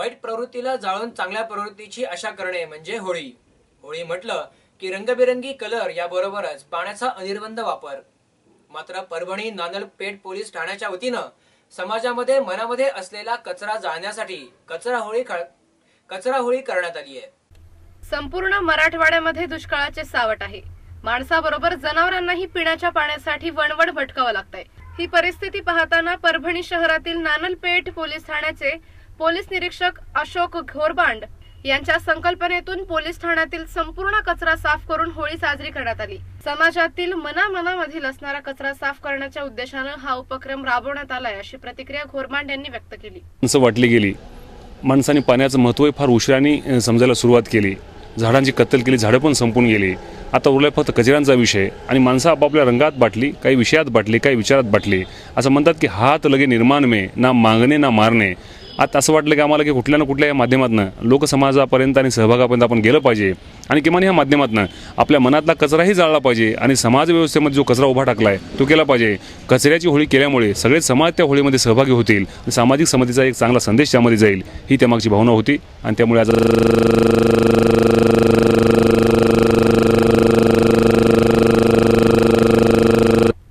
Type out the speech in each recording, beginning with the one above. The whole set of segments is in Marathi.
वाईट प्रवृत्तीला जाळून चांगल्या प्रवृत्तीची आशा करणे म्हणजे होळी. होळी म्हटलं की रंगबिरंगी कलर याबरोबरच पाण्याचा अनिर्बंध वापर. मात्र परभणी नानल पोलीस ठाण्याच्या वतीनं समाजामध्ये मनामध्ये असलेला कचरा जाळण्यासाठी कचरा होळी कचरा होळी करण्यात आली आहे. संपूर्ण मराठवाड्यामध्ये दुष्काळाचे सावट आहे. माणसाबरोबर जनावरांनाही पिण्याच्या पाण्यासाठी वणवण भटकावं लागतंय. ही परिस्थिती पाहताना परभणी शहरातील नानलपेठ पोलीस ठाण्याचे पोलीस निरीक्षक अशोक घोरबांड यांच्या संकल्पनेतून पोलीस ठाण्यातील संपूर्ण कचरा साफ करून होळी साजरी करण्यात आली. समाजातील मनामनामधील असणारा कचरा साफ करण्याच्या उद्देशानं हा उपक्रम राबवण्यात आलाय अशी प्रतिक्रिया घोरबांड यांनी व्यक्त केली. माणसं वाटली गेली. माणसाने पाण्याचं महत्त्व हे फार उशिराने समजायला सुरुवात केली. झाडांची कत्तल केली झाडं पण संपून गेली. आता उरलाय फक्त कचऱ्यांचा विषय आणि माणसं आपापल्या रंगात बाटली काही विषयात बाटली काही विचारात बाटली. असं म्हणतात की हात लगे निर्माण मे ना मागणे ना मारणे. आता असं वाटलं की आम्हाला की कुठल्या ना कुठल्या या माध्यमातून लोकसमाजापर्यंत आणि सहभागापर्यंत आपण गेलं पाहिजे. आणि किमान ह्या माध्यमातून आपल्या मनातला कचराही जाळला पाहिजे आणि समाज व्यवस्थेमध्ये जो कचरा उभा टाकला आहे तो केला पाहिजे. कचऱ्याची होळी केल्यामुळे सगळे समाज त्या होळीमध्ये सहभागी होतील आणि सामाजिक समतीचा एक चांगला संदेश त्यामध्ये जाईल ही त्यामागची भावना होती. आणि त्यामुळे आज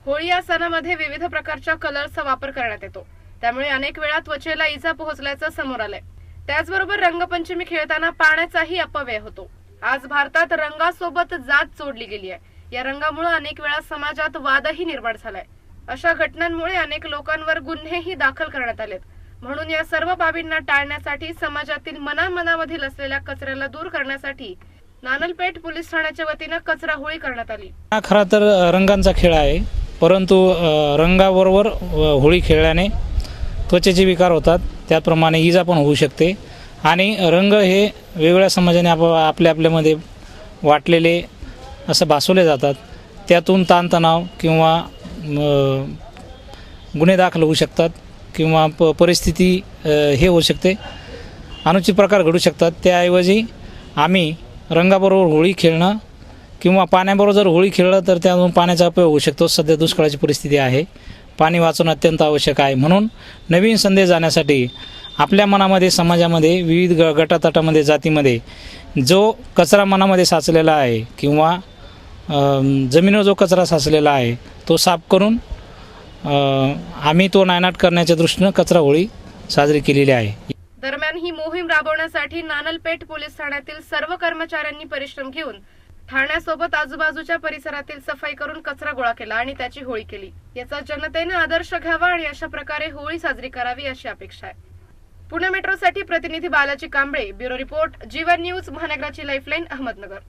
होळी या सणामध्ये विविध प्रकारच्या कलर्सचा वापर करण्यात येतो. त्यामुळे अनेक वेळा त्वचेला इजा पोहोचल्याचं समोर आलंय. त्याचबरोबर रंगपंचमी खेळताना पाण्याचाही अपव्यय होतो. आज भारतात रंगासोबत जात जोडली गेली आहे या रंगामुळे अनेक वेळा समाजात वादही निर्माण झालाय. अशा घटनांमुळे अनेक लोकांवर गुन्हेही दाखल करण्यात आलेत. म्हणून या सर्व बाबींना टाळण्यासाठी समाजातील मनामनामधील असलेल्या कचऱ्याला दूर करण्यासाठी नानलपेठ पोलीस ठाण्याच्या वतीनं कचरा होळी करण्यात आली. हा खरा तर रंगांचा खेळ आहे. परंतु रंगाबरोबर होळी खेळल्याने त्वचेचे विकार होतात त्याचप्रमाणे इजा पण होऊ शकते. आणि रंग हे वेगवेगळ्या समाजाने आप आपल्या आपल्यामध्ये वाटलेले असं भासवले जातात. त्यातून ताणतणाव किंवा गुन्हे दाखल होऊ शकतात किंवा प परिस्थिती हे होऊ शकते. अनुचित प्रकार घडू शकतात. त्याऐवजी आम्ही रंगाबरोबर होळी खेळणं किंवा पाण्याबरोबर जर होळी खेळलं तर त्यातून पाण्याचा अपयोग होऊ शकतो. सध्या दुष्काळाची परिस्थिती आहे. पाणी वाचवणं अत्यंत आवश्यक आहे. म्हणून नवीन संदेश जाण्यासाठी आपल्या मनामध्ये समाजामध्ये विविध ग गटातटामध्ये जातीमध्ये जो कचरा मनामध्ये साचलेला आहे किंवा जमिनीवर जो कचरा साचलेला आहे तो साफ करून आम्ही तो नायनाट करण्याच्या दृष्टीनं कचरा होळी साजरी केलेली आहे. दरम्यान ही मोहीम राबवण्यासाठी नानलपेठ पोलीस ठाण्यातील सर्व कर्मचाऱ्यांनी परिश्रम घेऊन ठाण्यासोबत आजूबाजूच्या परिसरातील सफाई करून कचरा गोळा केला आणि त्याची होळी केली. याचा जनतेनं आदर्श घ्यावा आणि अशा प्रकारे होळी साजरी करावी अशी अपेक्षा आहे. पुणे मेट्रोसाठी प्रतिनिधी Balaji Kamble bureau report Jeevan news महानगराची lifeline Ahmednagar.